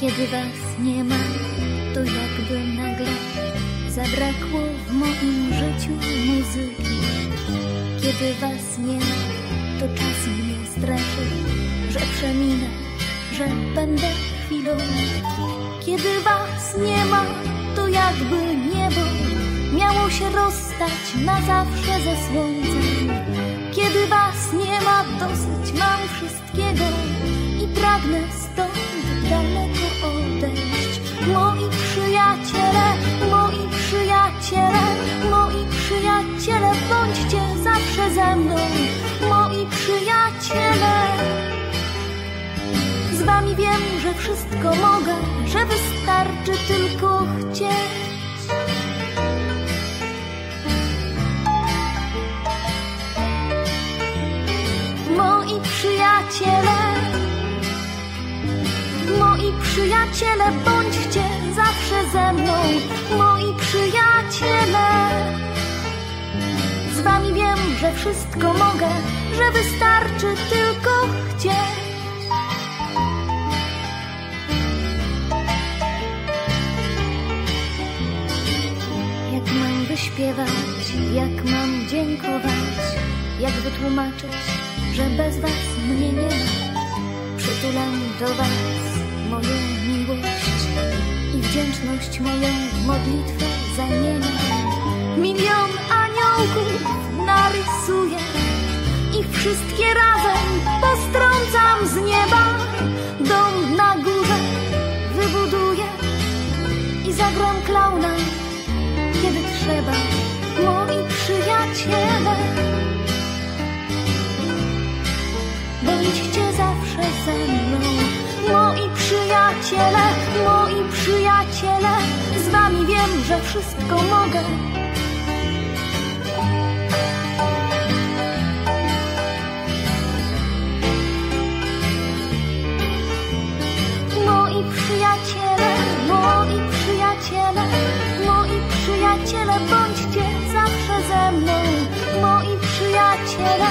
Kiedy was nie ma, to jakby nagle zabrakło w moim życiu muzyki. Kiedy was nie ma, to czas mnie straszy, że przeminę, że będę chwilą. Kiedy was nie ma, to jakby niebo miało się rozstać na zawsze ze słońcem. Kiedy was nie ma, dosyć mam wszystkiego i pragnę stąd daleko odejść. Moi przyjaciele, moi przyjaciele, moi przyjaciele, bądźcie zawsze ze mną. Moi przyjaciele, z wami wiem, że wszystko mogę, że Moi przyjaciele, moi przyjaciele, bądźcie zawsze ze mną. Moi przyjaciele, z wami wiem, że wszystko mogę, że wystarczy tylko chcieć. Jak mam wyśpiewać, jak mam dziękować, jak wytłumaczyć, że bez was mnie nie ma. Przytulam do was moją miłość i wdzięczność moją modlitwę zamieniam. Milion aniołków narysuję, ich wszystkie razem postrącam z nieba. Dom na górze wybuduję i zagram klauna, kiedy trzeba. Moi przyjaciele, bądźcie zawsze ze mną. Moi przyjaciele, moi przyjaciele, z wami wiem, że wszystko mogę. Moi przyjaciele, moi przyjaciele, moi przyjaciele, bądźcie zawsze ze mną. Moi przyjaciele,